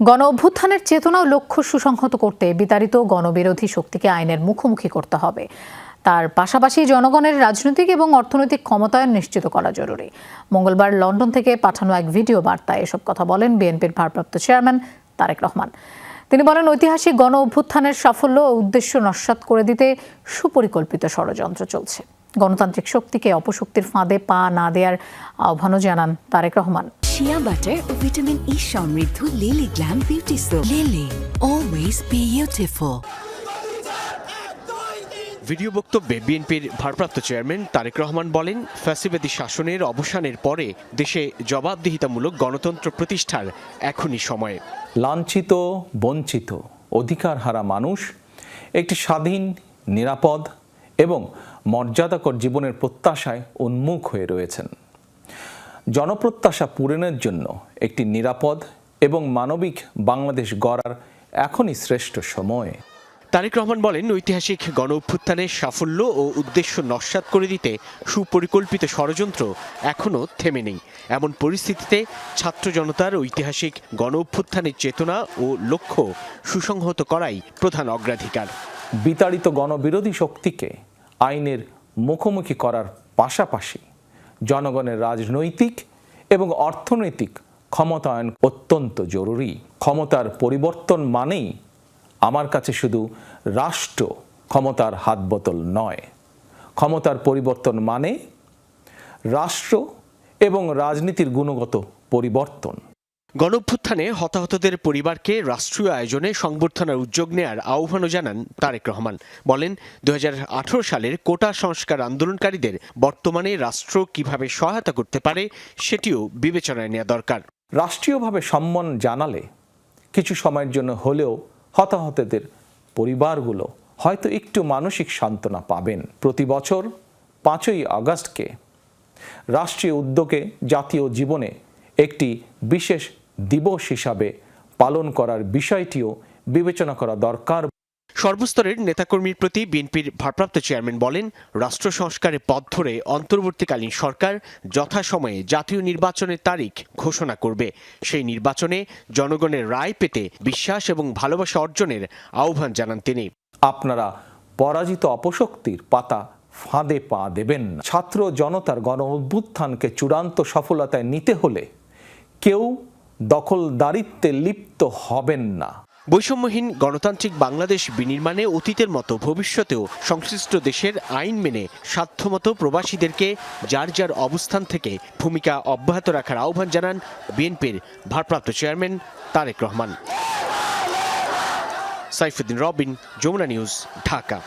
গণ অভ্যুত্থানের চেতনা ও লক্ষ্য সুসংহত করতে বিতাড়িত গণবিরোধী শক্তিকে আইনের মুখোমুখি করতে হবে। তার পাশাপাশি জনগণের রাজনৈতিক এবং অর্থনৈতিক ক্ষমতায়ন নিশ্চিত করা জরুরি। মঙ্গলবার লন্ডন থেকে পাঠানো এক ভিডিও বার্তায় এসব কথা বলেন বিএনপির ভারপ্রাপ্ত চেয়ারম্যান তারেক রহমান। তিনি বলেন, ঐতিহাসিক গণ অভ্যুত্থানের সাফল্য ও উদ্দেশ্য নস্যাৎ করে দিতে সুপরিকল্পিত ষড়যন্ত্র চলছে। গণতান্ত্রিক শক্তিকে অপশক্তির ফাঁদে পা না দেওয়ার আহ্বানও জানান তারেক রহমান। শিয়া বাটার ও ভিটামিন ই সমৃদ্ধ Lily glam beauty soap Lily always beautiful video বক্তব্যে বিএনপির ভারপ্রাপ্ত চেয়ারম্যান তারেক রহমান বলেন ফ্যাসিবাদী শাসনের অবসানের পরে দেশে জবাবদিহিতামূলক গণতন্ত্র প্রতিষ্ঠার এখনই সময়। লাঞ্ছিত বঞ্চিত অধিকার হারা মানুষ একটি স্বাধীন নিরাপদ এবং মর্যাদাকর জীবনের প্রত্যাশায় উন্মুখ হয়ে রয়েছেন। জনপ্রত্যাশা পূরণের জন্য একটি নিরাপদ এবং মানবিক বাংলাদেশ গড়ার এখনই শ্রেষ্ঠ সময়। তারেক রহমান বলেন ঐতিহাসিক গণ অভ্যুত্থানের সাফল্য ও উদ্দেশ্য নস্যাৎ করে দিতে সুপরিকল্পিত ষড়যন্ত্র এখনও থেমে নেই। এমন পরিস্থিতিতে ছাত্র জনতার ঐতিহাসিক গণ অভ্যুত্থানের চেতনা ও লক্ষ্য সুসংহত করাই প্রধান অগ্রাধিকার। বিতাড়িত গণবিরোধী শক্তিকে আইনের মুখোমুখি করার পাশাপাশি জনগণের রাজনৈতিক এবং অর্থনৈতিক ক্ষমতায়ন অত্যন্ত জরুরি। ক্ষমতার পরিবর্তন মানেই আমার কাছে শুধু রাষ্ট্র ক্ষমতার হাত বোতল নয়। ক্ষমতার পরিবর্তন মানে রাষ্ট্র এবং রাজনীতির গুণগত পরিবর্তন। গণঅভ্যুত্থানে হতাহতদের পরিবারকে রাষ্ট্রীয় আয়োজনে সংবর্ধনার উদ্যোগ নেয়ার আহ্বানও জানান তারেক রহমান। বলেন দু হাজার আঠেরো সালের কোটা সংস্কার আন্দোলনকারীদের বর্তমানে রাষ্ট্র কীভাবে সহায়তা করতে পারে সেটিও বিবেচনায় নেওয়া দরকার। রাষ্ট্রীয়ভাবে সম্মান জানালে কিছু সময়ের জন্য হলেও হতাহতদের পরিবারগুলো হয়তো একটু মানসিক সান্ত্বনা পাবেন। প্রতি বছর পাঁচই আগস্টকে রাষ্ট্রীয় উদ্যোগে জাতীয় জীবনে একটি বিশেষ দিবস হিসাবে পালন করার বিষয়টিও বিবেচনা করা দরকার। সর্বস্তরের নেতাকর্মীর প্রতি বিএনপির ভারপ্রাপ্ত চেয়ারম্যান বলেন রাষ্ট্র সংস্কারের পথ ধরে অন্তর্বর্তীকালীন সরকার যথাসময়ে জাতীয় নির্বাচনের তারিখ ঘোষণা করবে। সেই নির্বাচনে জনগণের রায় পেতে বিশ্বাস এবং ভালোবাসা অর্জনের আহ্বান জানান তিনি। আপনারা পরাজিত অপশক্তির পাতা ফাঁদে পা দেবেন ছাত্র জনতার গণ অভ্যুত্থানকে চূড়ান্ত সফলতায় নিতে হলে কেউ দখলদারিত্বে লিপ্ত হবেন না। বৈষম্যহীন গণতান্ত্রিক বাংলাদেশ বিনির্মাণে অতীতের মতো ভবিষ্যতেও সংশ্লিষ্ট দেশের আইন মেনে সাধ্যমতো প্রবাসীদেরকে যার যার অবস্থান থেকে ভূমিকা অব্যাহত রাখার আহ্বান জানান বিএনপির ভারপ্রাপ্ত চেয়ারম্যান তারেক রহমান। সাইফুদ্দিন রবিন, যমুনা নিউজ, ঢাকা।